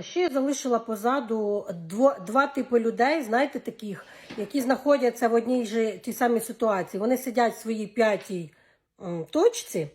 Ще я залишила позаду дво, два типи людей, знаєте, таких, які знаходяться в одній же тій самій ситуації. Вони сидять в своїй п'ятій точці,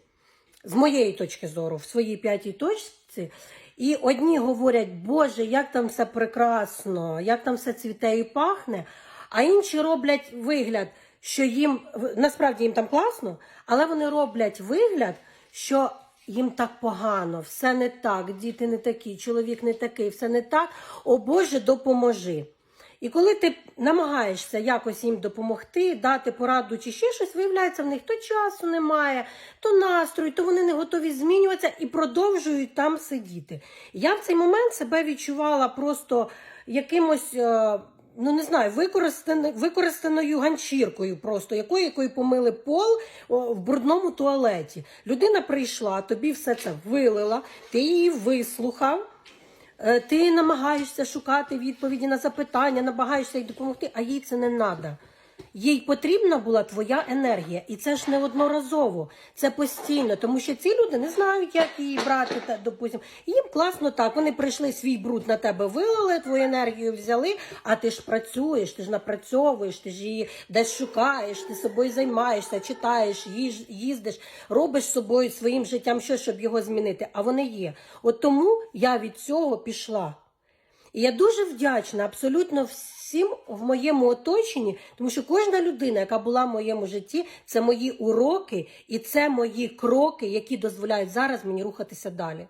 з моєї точки зору, в своїй п'ятій точці. І одні говорять, Боже, як там все прекрасно, як там все цвіте і пахне, а інші роблять вигляд, що їм насправді їм там класно, але вони роблять вигляд, що їм так погано, все не так, діти не такі, чоловік не такий, все не так. О Боже, допоможи. І коли ти намагаєшся якось їм допомогти, дати пораду чи ще щось, виявляється, в них то часу немає, то настрою, то вони не готові змінюватися і продовжують там сидіти. Я в цей момент себе відчувала просто якимось. Ну, не знаю, використаною, використаною ганчіркою, просто якою, якою помили пол о, в брудному туалеті. Людина прийшла, тобі все це вилила, ти її вислухав, Е, Ти намагаєшся шукати відповіді на запитання, намагаєшся їй допомогти, а їй це не треба. Їй потрібна була твоя енергія, і це ж не одноразово, це постійно, тому що ці люди не знають, як її брати. Та допустим. Їм класно так. Вони прийшли свій бруд на тебе вилили, твою енергію взяли. А ти ж працюєш, ти ж напрацьовуєш, ти ж її десь шукаєш, ти собою займаєшся, читаєш, їж, їздиш, робиш собою своїм життям щось, щоб його змінити. А вони є. От тому я від цього пішла. І я дуже вдячна абсолютно всім в моєму оточенні, тому що кожна людина, яка була в моєму житті, це мої уроки і це мої кроки, які дозволяють зараз мені рухатися далі.